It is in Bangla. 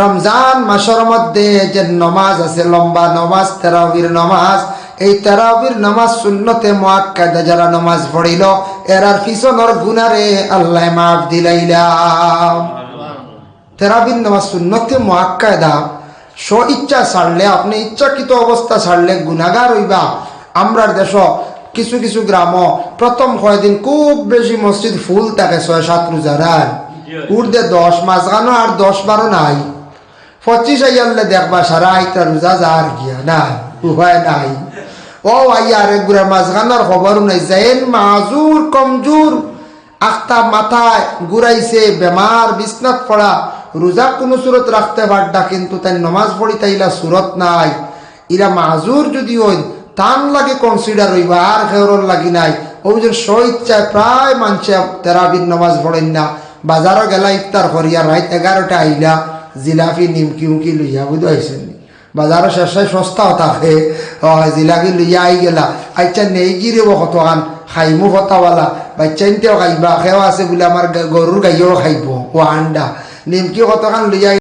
রমজান মাসের মধ্যে যে নমাজ আছে লম্বা নমাজ তেরাবির নমাজ এই তেরাবির নমাজ শূন্যতে মোয়াক্কাদা যারা নমাজ পড়িল এরার পিছনর গুনারে আল্লাহ মাফ দিলাইলাম। তেরাবির নামাজ সুন্নতে মোয়াক্কায়দা স্ব ইচ্ছা ছাড়লে আপনি ইচ্ছাকৃত অবস্থা ছাড়লে গুণাগার হইবা। আমরার দেশ কিছু কিছু গ্রাম প্রথম কয়দিন খুব বেশি মসজিদ ফুল থাকে ছয় সাত রোজার উর্দে দশ মাঝখানো আর দশ বারো নাই। পঁচিশ আইয়ালে দেখবা সারা আইটা রোজা যার গিয়া নাই উপায় নাই। ও আইয়া আরেক গুড়া মাঝখানোর খবরও নাই, যেন মাজুর, কমজোর, আখতা মাথায় ঘুরাইছে বেমার, বিছনাত পড়া, রোজা কোনো সুরত রাখতে পারডা, কিন্তু তাই নমাজ পড়ি তাইলা সুরত নাই। ইরা মাজুর যদি হইন টান লাগে কনসিডার হইবা, আর খেওরর লাগি নাই। অভিযোগ স্ব ইচ্ছায় প্রায় মানুষে তেরাবির নমাজ পড়েন না। বাজারও গেলা ইফতার করিয়া রাত এগারোটা আইলা। জিলাপি নিমকি উমকি লইয়া বুঝতে পারছেন বাজারও শেষে সস্তাও থাকে জিলাপি লইয়া আই গেলা। আচ্ছা নেই গিরে আন খাইমু কতাওয়ালা বাচ্চাইনতেও খাইবা। খেও আছে বলে আমার গরুর গাইও খাইব। ও আন্ডা নিমকি কতখান লইয়া